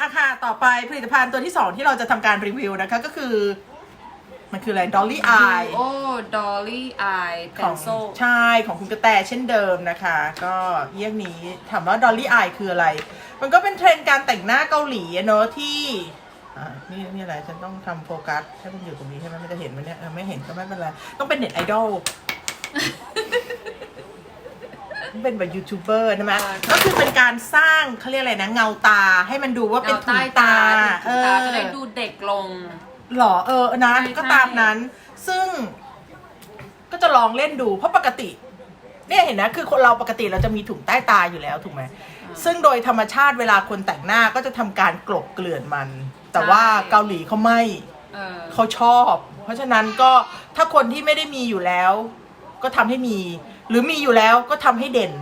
อะค่ะ ต่อไปผลิตภัณฑ์ตัวที่ 2 ที่เราจะทำการรีวิวนะคะ ก็คือ มันคืออะไร Dolly Eye โอ้ดอลลี่อายเพของนโซใช่ของคุณกระแตเช่นเดิมนะคะ ก็เยี่ยงนี้ถามว่า Dolly Eye คืออะไร มันก็เป็นเทรนด์การแต่งหน้าเกาหลีอะเนอะที่อ่านี่นี่อะไรฉันต้องทำโฟกัสให้มันอยู่ตรงนี้ใช่ไหมมันจะเห็นไหมเนี่ยเออไม่เห็นก็ไม่เป็นไรต้องเป็นเน็ตไอดอล เป็นแบบยูทูบเบอร์ใช่ไหมก็คือเป็นการสร้างเขาเรียกอะไรนะ เงาตาให้มันดูว่าเป็นเงาถุใต้งตาตาถุงตาเออจะได้ดูเด็กลง หรอเออนะ ใช่ก็ใช่ตามนั้น ซึ่ง ก็จะลองเล่นดู เพราะปกติ เนี่ยเห็นนะ คือคนเราปกติเราจะมีถุงใต้ตาอยู่แล้วถูกไหมซึ่งโดยธรรมชาติเวลาคนแต่งหน้าก็จะทำการกลบเกลื่อนมัน แต่ว่าเกาหลีเขาไม่ เออ เขาชอบ เพราะฉะนั้นก็ถ้าคนที่ไม่ได้มีอยู่แล้ว ก็ทำให้มี หรือมีอยู่แล้วก็ทำให้เด่น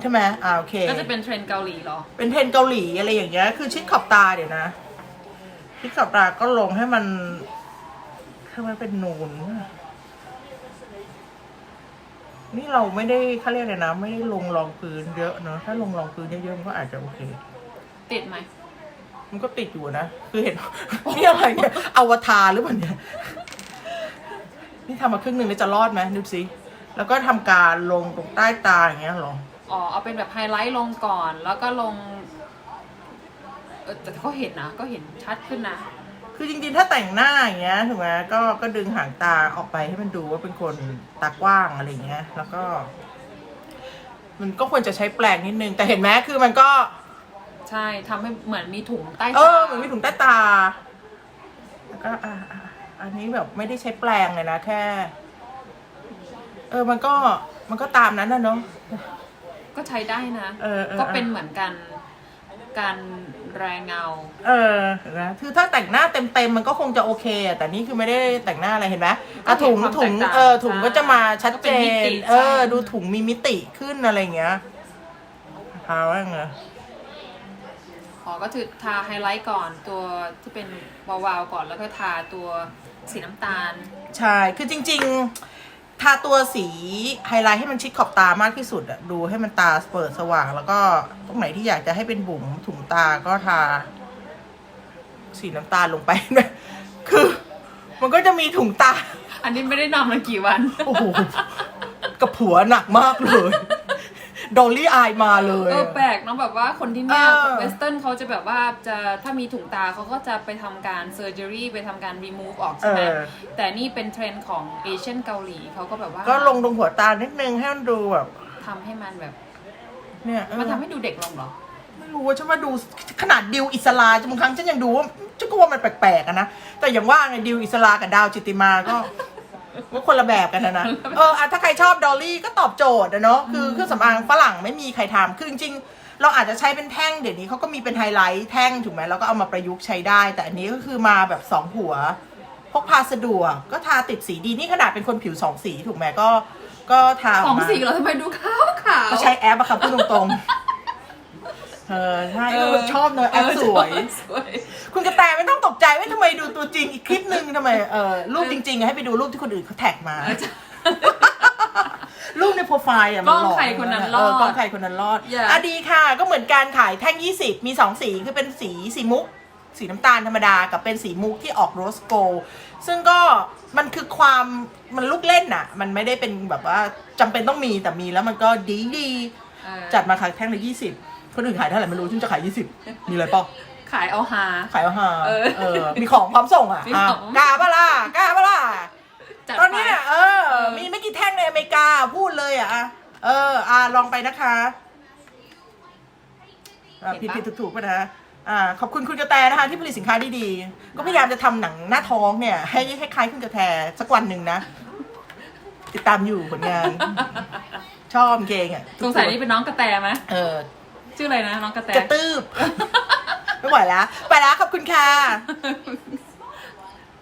ใช่ไหมอ่าโอเค ก็จะเป็นเทรนด์เกาหลีเหรอ เป็นเทรนด์เกาหลีอะไรอย่างเงี้ย คือชิดขอบตาเดี๋ยวนะ ชิดขอบตาก็ลงให้มันให้มันเป็นนูน นี่เราไม่ได้เขาเรียกอะไรนะ ไม่ได้ลงรองพื้นเยอะเนอะถ้าลงรองพื้นเยอะๆมันก็อาจจะโอเค ติดไหม มันก็ติดอยู่นะ คือเห็น นี่อะไรเนี่ยอวตารหรือเปล่าเนี่ย นี่ทำมาครึ่งหนึ่งแล้วจะรอดไหมดูสิ แล้วก็ทำการลงตรงใต้ตาอย่างเงี้ยเหรอ อ๋อเอาเป็นแบบไฮไลท์ลงก่อน แล้วก็ลงเออแต่ก็เห็นนะก็เห็นชัดขึ้นนะ คือจริงๆ ถ้าแต่งหน้าอย่างเงี้ยถูกไหมก็ก็ดึงหางตาออกไปให้มันดูว่าเป็นคนตากว้างอะไรเงี้ย แล้วก็ มันก็ควรจะใช้แปลงนิดนึง แต่เห็นไหมคือมันก็ ใช่ทำให้เหมือนมีถุงใต้เอตาอเหมือนมีถุงใต้ตา แล้วก็อะอะอันนี้แบบไม่ได้ใช้แปลงเลยนะแค่ เออมันก็มันก็ตามนั้นนะเนาะ ก็ใช้ได้นะ เออเออ ก็เป็นเหมือนกันการแรงเงา เออเห็นไหมคือถ้าแต่งหน้าเต็มๆมันก็คงจะโอเคอะแต่นี่คือไม่ได้แต่งหน้าอะไรเห็นไหมอะก็เห็ถุนงความถุงแตกต่างเออถุงก็จะมาชัดเจก็เป็นมินติเออ ใช่ ดูถุงมีมิติขึ้นอะไรอย่างเงี้ยทาว่าไงอ๋อก็คือทาไฮไลท์ก่อนตัวที่เป็นวาวๆก่อนแล้วก็ทาตัวสีน้ำตาล ใช่ คือจริง ๆ ทาตัวสีไฮไลท์ให้มันชิดขอบตามากที่สุดอะดูให้มันตาเปิดสว่าง แล้วก็ตรงไหนที่อยากจะให้เป็นบุ๋มถุงตาก็ทา สีน้ำตาลลงไป คือ มันก็จะมีถุงตา อันนี้ไม่ได้นำมากี่วัน โอ้โหกับผัวหนักมากเลย ดอลลี่อายมาเลย เออแปลกเนาะแบบว่าคนที่เนี่ยเออ เวสเทิร์นเขาจะแบบว่าจะถ้ามีถุงตาเขาก็จะไปทำการเซอร์เจอรี่ไปทำการรีมูฟออกเอใช่ไหมอ แต่นี่เป็นเทรนด์ของเอเชียนเกาหลีเขาก็แบบว่าก็ลงตรงหัวตานิดนึงให้มันดูแบบ ทำให้มันแบบเนี่ยเออมันทำให้ดูเด็กลงเหรอ ไม่รู้ว่าฉันว่าดูขนาดดิวอิสลาบางครั้งฉันยังดูว่าฉันก็ว่ามันแปลกๆอะนะ แต่อย่างว่าไงดิวอิสลากับดาวจิตติมาก็ ก็คนละแบบกันนะนะเอออะถ้าใครชอบดอลลี่ก็ตอบโจทย์นะเนาะคือเครื่องสำอางฝรั่งไม่มีใครทำคือจริงๆเราอาจจะใช้เป็นแท่งเดี๋ยวนี้เขาก็มีเป็นไฮไลท์แท่งถูกไหมแล้วก็เอามาประยุกต์ใช้ได้ แต่อันนี้ก็คือมาแบบสองหัวพกพาสะดวกก็ทาติดสีดีนี่ขนาดเป็นคนผิวสองสีถูกไหมก็ ก็ทาอสออกงมาสีเราทำไมดูขาวขาว ก็ใช้แอปอะค่ะพูดตรงๆ เออใช่เออ ชอบเนอะแอปสวยสวย คุณกระแตไม่ต้องตกใจว่าทำไมดูตัวจริงอีกคลิปหนึ่งทำไมเออรูปจริงๆให้ไปดูรูปที่คนอื่นเขาแท็กมา รูปในโปรไฟล์อะมันหลอกล้องใครคนนั้นรอดเกล้องใครคนนั้นรอด Yeah อะดีค่ะ ก็เหมือนการขายแท่ง 20 มี 2 สีคือเป็นสีสีมุก สีน้ำตาลธรรมดากับเป็นสีมุกที่ออกโรสโกลซึ่งก็มันคือความมันลูกเล่นน่ะ มันไม่ได้เป็นแบบว่าจำเป็นต้องมีแต่มีแล้วมันก็ดีดีเออจัดมาขายแท่งละยี่สิบคนอื่นขายเท่าไหร่ไม่รู้ฉันจะขายยี่สิบมีอะไรเปล่า ขายเอาหา ขายเอาหาเออเออ มีของพร้อมส่งอะมีอะของ กล้าปะล่ะกล้าปะล่ะ จัดตอนไปเนี้ยเออ เออ มีไม่กี่แท่งในอเมริกาพูดเลยอะเออ อ่าลองไปนะคะอะผิดผิดถูกถูกๆปะนะอ่า ขอบคุณคุณกระแตนะคะ ที่ผลิตสินค้าดีๆ ก็พยายามจะทำหนังหน้าท้องเนี่ย ให้ให้คล้ายคุณกระแตสักวันหนึ่งนะ ติดตามอยู่ผลงาน ชอบเกงอะสงสัยนี่เป็นน้องกระแตไหมเออชื่ออะไรนะน้องกระแตกระตืบ ไม่ไหวแล้ว ไปแล้วขอบคุณค่ะ